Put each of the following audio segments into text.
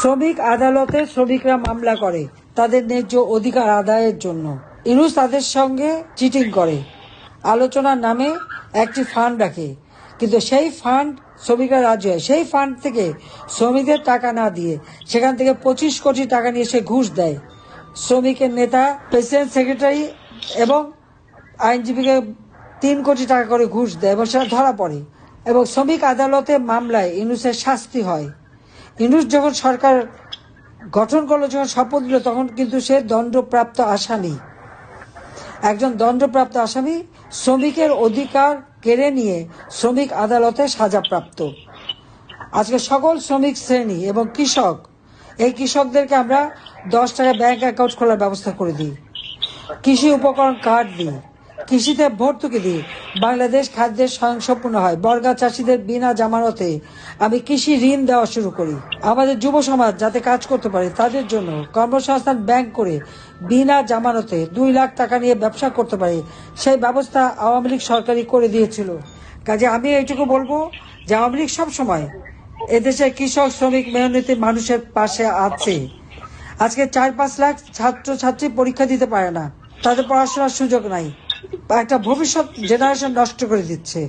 শ্রমিক আদালতে শ্রমিকরা মামলা করে তাদের ন্যায্য অধিকার আদায়ের জন্য। ইনুস তাদের সঙ্গে চিটিং করে। আলোচনার নামে একটি ফান্ড রাখে। কিন্তু সেই ফান্ড শ্রমিকরা রাজি হয়। সেই ফান্ড থেকে শ্রমিকদের টাকা না দিয়ে সেখান থেকে পঁচিশ কোটি টাকা নিয়ে সে ঘুষ দেয়। শ্রমিকের নেতা, প্রেসিডেন্ট সেক্রেটারি এবং আইনজীবীকে তিন কোটি টাকা করে ঘুষ দেয় এবং সেটা ধরা পড়ে। এবং শ্রমিক আদালতে মামলায় ইনুসের শাস্তি হয়। ইনুস যখন সরকার গঠন করল, যখন শপথ নিল, তখন কিন্তু সে দণ্ডপ্রাপ্ত আসামি। একজন দণ্ডপ্রাপ্ত আসামি শ্রমিকের অধিকার কেড়ে নিয়ে শ্রমিক আদালতে সাজাপ্রাপ্ত। আজকে সকল শ্রমিক শ্রেণি এবং কৃষক, এই কৃষকদেরকে আমরা দশ টাকা ব্যাংক অ্যাকাউন্ট খোলার ব্যবস্থা করে দিই। কৃষি উপকরণ কার্ড দিই। কৃষিতে ভর্তুকি দিই। বাংলাদেশ খাদ্যের স্বয়ংসম্পূর্ণ হয়। বর্গা চাষিদের বিনা জামানতে আমি কৃষি ঋণ দেওয়া শুরু করি। আমাদের যুব সমাজ যাতে কাজ করতে পারে, তাদের জন্য কর্মসংস্থান ব্যাংক করে বিনা জামানতে দুই লাখ টাকা নিয়ে ব্যবসা করতে পারে, সেই ব্যবস্থা আওয়ামী লীগ সরকারই করে দিয়েছিল। কাজে আমি এইটুকু বলব যে আওয়ামী লীগ সবসময় এদেশে কৃষক, শ্রমিক মেহনতি মানুষের পাশে আছে। আজকে চার পাঁচ লাখ ছাত্র ছাত্রী পরীক্ষা দিতে পারে না। তাদের পড়াশোনার সুযোগ নাই। একটা ভবিষ্যৎ জেনারেশন নষ্ট করে দিচ্ছে।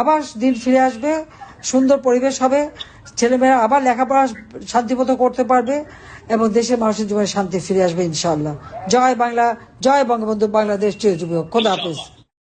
আবার দিন ফিরে আসবে, সুন্দর পরিবেশ হবে, ছেলেমেয়েরা আবার লেখাপড়া শান্তিমতো করতে পারবে এবং দেশের মানুষের জীবনে শান্তি ফিরে আসবে ইনশাল্লাহ জয় বাংলা, জয় বঙ্গবন্ধু, বাংলাদেশ চিরজীবী। খোদা হাফেজ।